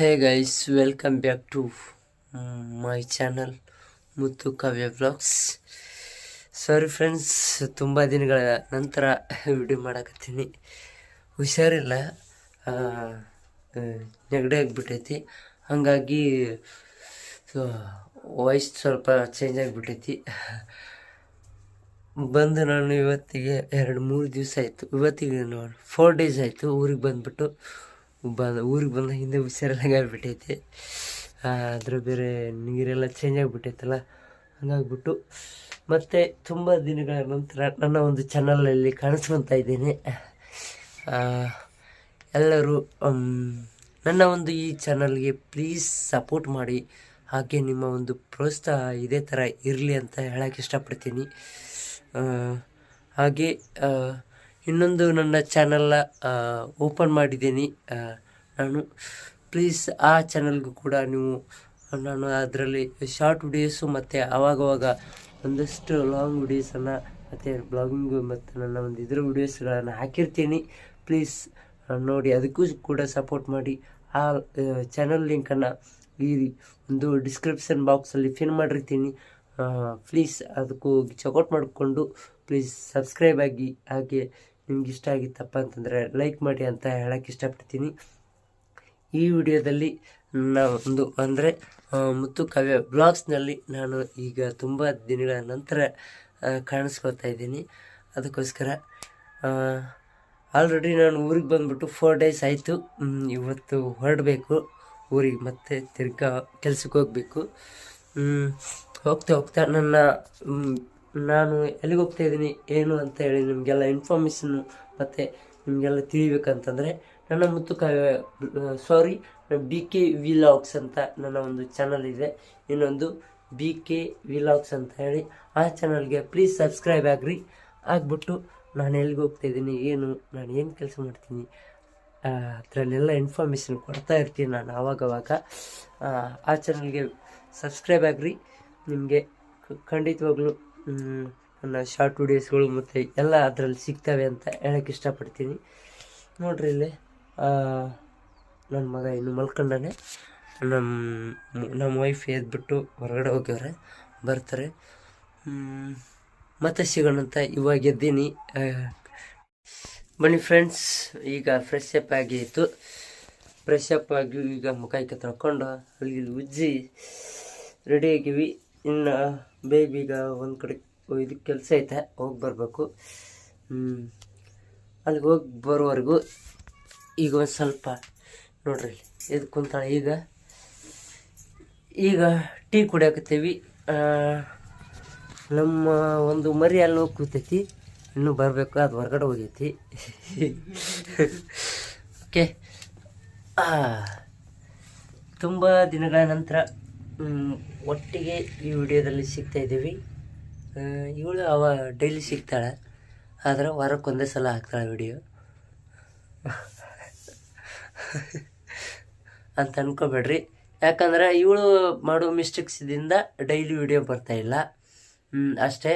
Hey guys welcome back to my channel Muttu Kavya blogs sorry friends ತುಂಬ ದಿನಗಳ ನಂತರ video ಮಾಡಕತ್ತೀನಿ. ಹುಷಾರಿಲ್ಲ. ನೆಗಡಿ ಆಗಿಬಿಟ್ಟೈತಿ. ಹಾಗಾಗಿ ವಾಯ್ಸ್ ಸ್ವಲ್ಪ ಚೇಂಜ್ ಆಗಿಬಿಟ್ಟೈತಿ. ಬಂದು ನಾನು ಇವತ್ತಿಗೆ ಎರಡು ಮೂರು ದಿವಸ ಆಯಿತು. ಇವತ್ತಿಗೆ ನೋಡಿ ಫೋರ್ ಡೇಸ್ ಆಯಿತು ಊರಿಗೆ ಬಂದುಬಿಟ್ಟು. ಬಂದ ಊರಿಗೆ ಬಂದ ಹಿಂದೆ ಹುಷಾರಿಲ್ಲಂಗೆ ಆಗಿಬಿಟ್ಟೈತೆ. ಅದ್ರ ಬೇರೆ ನೀರೆಲ್ಲ ಚೇಂಜ್ ಆಗಿಬಿಟ್ಟೈತಲ್ಲ, ಹಂಗಾಗ್ಬಿಟ್ಟು ಮತ್ತು ತುಂಬ ದಿನಗಳ ನಂತರ ನನ್ನ ಒಂದು ಚಾನಲಲ್ಲಿ ಕಾಣಿಸ್ಕೊತಾ ಇದ್ದೇನೆ. ಎಲ್ಲರೂ ನನ್ನ ಒಂದು ಈ ಚಾನಲ್ಗೆ ಪ್ಲೀಸ್ ಸಪೋರ್ಟ್ ಮಾಡಿ, ಹಾಗೆ ನಿಮ್ಮ ಒಂದು ಪ್ರೋತ್ಸಾಹ ಇದೇ ಥರ ಇರಲಿ ಅಂತ ಹೇಳೋಕ್ಕೆ ಇಷ್ಟಪಡ್ತೀನಿ. ಹಾಗೆ ಇನ್ನೊಂದು ನನ್ನ ಚಾನಲ್ನ ಓಪನ್ ಮಾಡಿದ್ದೀನಿ. ನಾನು, ಪ್ಲೀಸ್ ಆ ಚಾನಲ್ಗೂ ಕೂಡ ನೀವು, ನಾನು ಅದರಲ್ಲಿ ಶಾರ್ಟ್ ವಿಡಿಯೋಸು ಮತ್ತು ಆವಾಗವಾಗ ಒಂದಷ್ಟು ಲಾಂಗ್ ವಿಡಿಯೋಸನ್ನು ಮತ್ತು ಬ್ಲಾಗಿಂಗು ಮತ್ತು ನನ್ನ ಒಂದು ಇದ್ರ ವಿಡಿಯೋಸ್ಗಳನ್ನು ಹಾಕಿರ್ತೀನಿ. ಪ್ಲೀಸ್ ನೋಡಿ, ಅದಕ್ಕೂ ಕೂಡ ಸಪೋರ್ಟ್ ಮಾಡಿ. ಆ ಚಾನಲ್ ಲಿಂಕನ್ನು ಈ ಒಂದು ಡಿಸ್ಕ್ರಿಪ್ಷನ್ ಬಾಕ್ಸಲ್ಲಿ ಫಿನ್ ಮಾಡಿರ್ತೀನಿ. ಪ್ಲೀಸ್ ಅದಕ್ಕೂ ಚೆಕೌಟ್ ಮಾಡಿಕೊಂಡು ಪ್ಲೀಸ್ ಸಬ್ಸ್ಕ್ರೈಬ್ ಆಗಿ ಹಾಗೆ ನಿಮ್ಗೆ ಇಷ್ಟ ಆಗಿತ್ತಪ್ಪ ಅಂತಂದರೆ ಲೈಕ್ ಮಾಡಿ ಅಂತ ಹೇಳಕ್ಕೆ ಇಷ್ಟಪಡ್ತೀನಿ. ಈ ವಿಡಿಯೋದಲ್ಲಿ ನನ್ನ ಒಂದು ಅಂದರೆ ಮುತ್ತು ಕಾವ್ಯ ಬ್ಲಾಗ್ಸ್ನಲ್ಲಿ ನಾನು ಈಗ ತುಂಬ ದಿನಗಳ ನಂತರ ಕಾಣಿಸ್ಕೊಳ್ತಾ ಇದ್ದೀನಿ. ಅದಕ್ಕೋಸ್ಕರ ಆಲ್ರೆಡಿ ನಾನು ಊರಿಗೆ ಬಂದುಬಿಟ್ಟು ಫೋರ್ ಡೇಸ್ ಆಯಿತು. ಇವತ್ತು ಹೊರಡಬೇಕು. ಊರಿಗೆ ಮತ್ತೆ ತಿರ್ಗಾ ಕೆಲಸಕ್ಕೆ ಹೋಗಬೇಕು. ಹೋಗ್ತಾ ಹೋಗ್ತಾ ನನ್ನ ನಾನು ಎಲ್ಲಿಗೆ ಹೋಗ್ತಾ ಇದ್ದೀನಿ ಏನು ಅಂತ ಹೇಳಿ ನಿಮಗೆಲ್ಲ ಇನ್ಫಾರ್ಮೇಷನ್ನು ಮತ್ತು ನಿಮಗೆಲ್ಲ ತಿಳಿಬೇಕಂತಂದರೆ ನನ್ನ ಮುತ್ತು Kavya sorry B K vlogs ಅಂತ ನನ್ನ ಒಂದು ಚಾನಲ್ ಇದೆ. ಇನ್ನೊಂದು ಬಿ ಕೆ ವಿಲಾಗ್ಸ್ ಅಂತ ಹೇಳಿ ಆ ಚಾನಲ್ಗೆ ಪ್ಲೀಸ್ ಸಬ್ಸ್ಕ್ರೈಬ್ ಆಗ್ರಿ. ಆಗ್ಬಿಟ್ಟು ನಾನು ಎಲ್ಲಿಗೆ ಹೋಗ್ತಾ ಇದ್ದೀನಿ ಏನು ನಾನು ಏನು ಕೆಲಸ ಮಾಡ್ತೀನಿ ಅದರಲ್ಲೆಲ್ಲ ಇನ್ಫಾರ್ಮೇಷನ್ ಕೊಡ್ತಾ ಇರ್ತೀನಿ ನಾನು ಆವಾಗವಾಗ. ಆ, ಚಾನಲ್ಗೆ ಸಬ್ಸ್ಕ್ರೈಬ್ ಆಗ್ರಿ. ನಿಮಗೆ ಖಂಡಿತವಾಗ್ಲೂ ನನ್ನ ಶಾರ್ಟ್ ವಿಡಿಯೋಸ್ಗಳು ಮತ್ತು ಎಲ್ಲ ಅದರಲ್ಲಿ ಸಿಗ್ತವೆ ಅಂತ ಹೇಳಕ್ಕೆ ಇಷ್ಟಪಡ್ತೀನಿ. ನೋಡ್ರಿ ಇಲ್ಲಿ ನನ್ನ ಮಗ ಇನ್ನು ಮಲ್ಕೊಂಡಾನೆ. ನಮ್ಮ ನಮ್ಮ ವೈಫ್ ಎದ್ಬಿಟ್ಟು ಹೊರಗಡೆ ಹೋಗ್ಯವ್ರೆ, ಬರ್ತಾರೆ. ಮತ್ತೆ ಸಿಗೋಣಂತ ಇವಾಗ ಎದ್ದೀನಿ. ಬನ್ನಿ ಫ್ರೆಂಡ್ಸ್ ಈಗ ಫ್ರೆಶ್ ಅಪ್ ಆಗಿತ್ತು ಫ್ರೆಶ್ ಅಪ್ ಆಗಿ ಈಗ ಮುಖಕ್ಕೆ ತೊಳ್ಕೊಂಡು ಅಲ್ಲಿ ಉಜ್ಜಿ ರೆಡಿ ಆಗಿವಿ. ಇನ್ನು ಬೇಗ ಈಗ ಒಂದು ಕಡೆ ಇದಕ್ಕೆ ಕೆಲಸ ಐತೆ, ಹೋಗಿ ಬರಬೇಕು. ಅಲ್ಲಿಗೆ ಹೋಗಿ ಬರೋವರೆಗೂ ಈಗ ಒಂದು ಸ್ವಲ್ಪ ನೋಡ್ರಿ ಇದು ಕುಂತಾಳೆ. ಈಗ ಈಗ ಟೀ ಕುಡಿಯಾಕತ್ತೀವಿ. ನಮ್ಮ ಒಂದು ಮರಿ ಅಲ್ಲಿ ಹೋಗಿ ಕೂತೈತಿ, ಇನ್ನೂ ಬರಬೇಕು, ಅದು ಹೊರಗಡೆ ಹೋಗೈತಿ. ಓಕೆ ತುಂಬ ದಿನಗಳ ನಂತರ ಒಟ್ಟಿಗೆ ಈ ವಿಡಿಯೋದಲ್ಲಿ ಸಿಗ್ತಾ ಇದ್ದೀವಿ. ಇವಳು ಅವ ಡೈಲಿ ಸಿಗ್ತಾಳೆ. ಆದರೆ ವಾರಕ್ಕೊಂದೇ ಸಲ ಹಾಕ್ತಾಳೆ ವಿಡಿಯೋ. ಅಂತ ಅನ್ಕೋಬೇಡ್ರಿ. ಯಾಕಂದ್ರೆ ಇವಳು ಮಾಡೋ ಮಿಸ್ಟೇಕ್ಸಿಂದ ಡೈಲಿ ವಿಡಿಯೋ ಬರ್ತಾ ಇಲ್ಲ. ಅಷ್ಟೇ.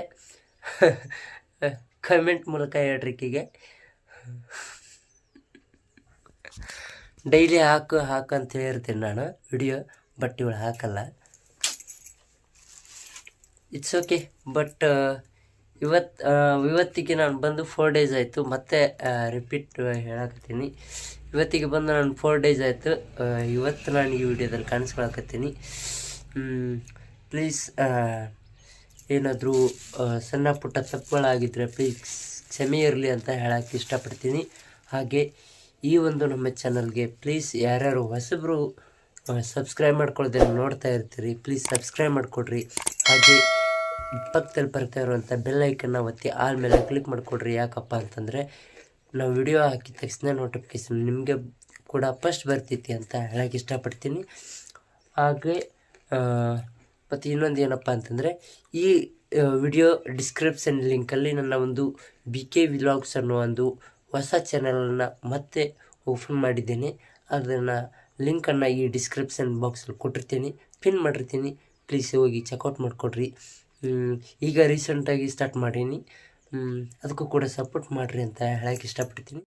ಕಮೆಂಟ್ ಮೂಲಕ ಹೇಳ್ರಿ ಈಕಿಗೆ. ಡೈಲಿ ಹಾಕು ಹಾಕು ಅಂತ ಹೇಳಿರ್ತೀನಿ ನಾನು ವಿಡಿಯೋ. ಬಟ್ ಇವಳು ಹಾಕಲ್ಲ. ಇಟ್ಸ್ ಓಕೆ ಬಟ್ ಇವತ್ತು ಇವತ್ತಿಗೆ ನಾನು ಬಂದು ಫೋರ್ ಡೇಸ್ ಆಯಿತು. ಮತ್ತೆ ರಿಪೀಟ್ ಹೇಳಕತ್ತೀನಿ. ಇವತ್ತಿಗೆ ಬಂದು ನಾನು ಫೋರ್ ಡೇಸ್ ಆಯಿತು. ಇವತ್ತು ನಾನು ಈ ವಿಡಿಯೋದಲ್ಲಿ ಕಾಣಿಸ್ಕೊಳಕತ್ತೀನಿ. ಪ್ಲೀಸ್ ಏನಾದರೂ ಸಣ್ಣ ಪುಟ್ಟ ತಪ್ಪುಗಳಾಗಿದ್ದರೆ ಪ್ಲೀಸ್ ಕ್ಷಮೆ ಇರಲಿ ಅಂತ ಹೇಳಕ್ಕೆ ಇಷ್ಟಪಡ್ತೀನಿ. ಹಾಗೆ ಈ ಒಂದು ನಮ್ಮ ಚಾನಲ್ಗೆ ಪ್ಲೀಸ್ ಯಾರ್ಯಾರು ಹೊಸಬ್ರು ಸಬ್ಸ್ಕ್ರೈಬ್ ಮಾಡ್ಕೊಳ್ದೆ ನೋಡ್ತಾ ಇರ್ತೀರಿ. ಪ್ಲೀಸ್ ಸಬ್ಸ್ಕ್ರೈಬ್ ಮಾಡಿಕೊಡ್ರಿ. ಹಾಗೆ ಪಕ್ಕದಲ್ಲಿ ಬರ್ತಾ ಇರುವಂಥ ಬೆಲ್ ಐಕನ್ನ ಒತ್ತಿ ಆಲ್ ಮೇಲೆ ಕ್ಲಿಕ್ ಮಾಡಿಕೊಡ್ರಿ. ಯಾಕಪ್ಪ ಅಂತಂದರೆ ನಾವು ವಿಡಿಯೋ ಹಾಕಿದ ತಕ್ಷಣ ನೋಟಿಫಿಕೇಶನ್ ನಿಮಗೆ ಕೂಡ ಫಸ್ಟ್ ಬರ್ತೈತಿ ಅಂತ ಹೇಳಕ್ಕೆ ಇಷ್ಟಪಡ್ತೀನಿ. ಹಾಗೆ ಮತ್ತು ಇನ್ನೊಂದು ಏನಪ್ಪ ಅಂತಂದರೆ ಈ ವಿಡಿಯೋ ಡಿಸ್ಕ್ರಿಪ್ಷನ್ ಲಿಂಕಲ್ಲಿ ನನ್ನ ಒಂದು ಬಿ ಕೆ ವಿಲಾಗ್ಸ್ ಅನ್ನೋ ಒಂದು ಹೊಸ ಚಾನಲನ್ನು ಮತ್ತೆ ಓಪನ್ ಮಾಡಿದ್ದೇನೆ. ಅದನ್ನು ಲಿಂಕನ್ನು ಈ ಡಿಸ್ಕ್ರಿಪ್ಷನ್ ಬಾಕ್ಸಲ್ಲಿ ಕೊಟ್ಟಿರ್ತೀನಿ. ಪಿನ್ ಮಾಡಿರ್ತೀನಿ. ಪ್ಲೀಸ್ ಹೋಗಿ ಚೆಕ್ಔಟ್ ಮಾಡಿಕೊಡ್ರಿ. ಈಗ ರೀಸೆಂಟಾಗಿ ಸ್ಟಾರ್ಟ್ ಮಾಡೀನಿ. ಅದಕ್ಕೂ ಕೂಡ ಸಪೋರ್ಟ್ ಮಾಡಿರಿ ಅಂತ ಹೇಳಕ್ಕೆ ಇಷ್ಟಪಡ್ತೀನಿ.